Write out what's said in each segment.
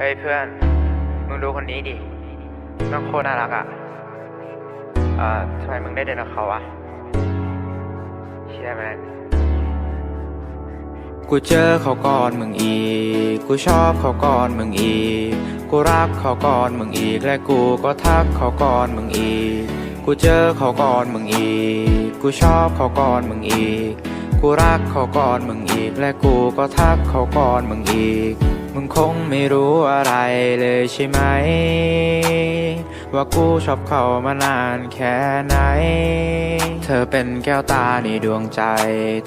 เฮ้ยเพื่อน มึงดูคนนี้ดิน้องโคตรน่ารักอะ เอ่อทำไมมึงได้เดินกับเขาอะเชื่อไหมกูเจอเขาก่อนมึงอีก กูชอบเขาก่อนมึงอีก กูรักเขาก่อนมึงอีก และกูก็ทักเขาก่อนมึงอีก กูเจอเขาก่อนมึงอีก กูชอบเขาก่อนมึงอีก กูรักเขาก่อนมึงอีก และกูก็ทักเขาก่อนมึงอีก มึงคงไม่รู้อะไรเลยใช่ไหม ว่ากูชอบเขามานานแค่ไหน เธอเป็นแก้วตาในดวงใจ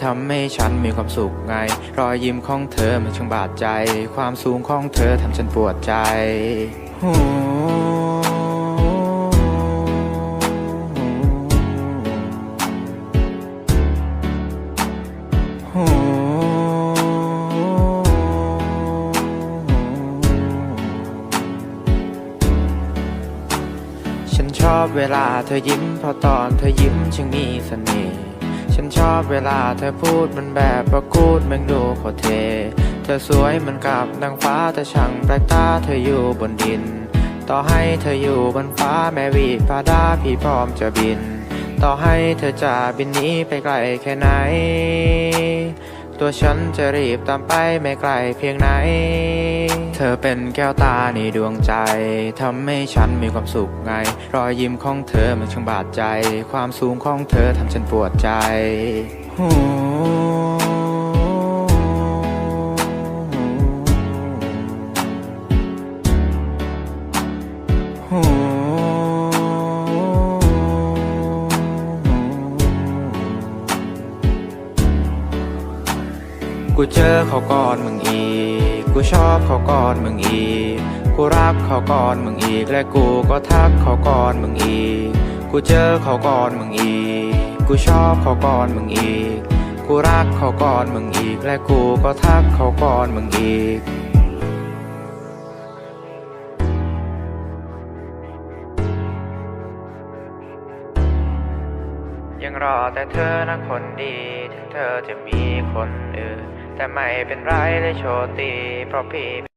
ทำให้ฉันมีความสุขไง รอยยิ้มของเธอมันช่างบาดใจ ความสูงของเธอทำฉันปวดใจ หู ชอบเวลาเธอยิ้มเพราะตอนเธอยิ้มช่างมีเสน่ห์ ฉันชอบเวลาเธอพูดมันแบบประกูดมันดูโคเท เธอสวยเหมือนกับนางฟ้าแต่ช่างแปลกตาเธออยู่บนดิน ต่อให้เธออยู่บนฟ้าแม้วีฟ้าดาพี่พร้อมจะบิน ต่อให้เธอจะบินหนี้ไปไกลแค่ไหน ตัวฉันจะรีบตามไปไม่ไกลเพียงไหน ธอเป็นแก้วตาในดวงใจทำให้ฉันมีความสุขไง รอยยิ้มของเธอมันช่างบาดใจ ความสูงของเธอทำฉันปวดใจหูกูเจอเขาก่อนมึงอีก กูชอบเขาก่อนมึงอีก กูรักเขาก่อนมึงอีก และกูก็ทักเขาก่อนมึงอีก กูเจอเขาก่อนมึงอีก กูชอบเขาก่อนมึงอีก กูรักเขาก่อนมึงอีก และกูก็ทักเขาก่อนมึงอีกยังรอแต่เธอนะคนดี ถึงเธอจะมีคนอื่น แต่ไม่เป็นไรเลยโชติเพราะพี่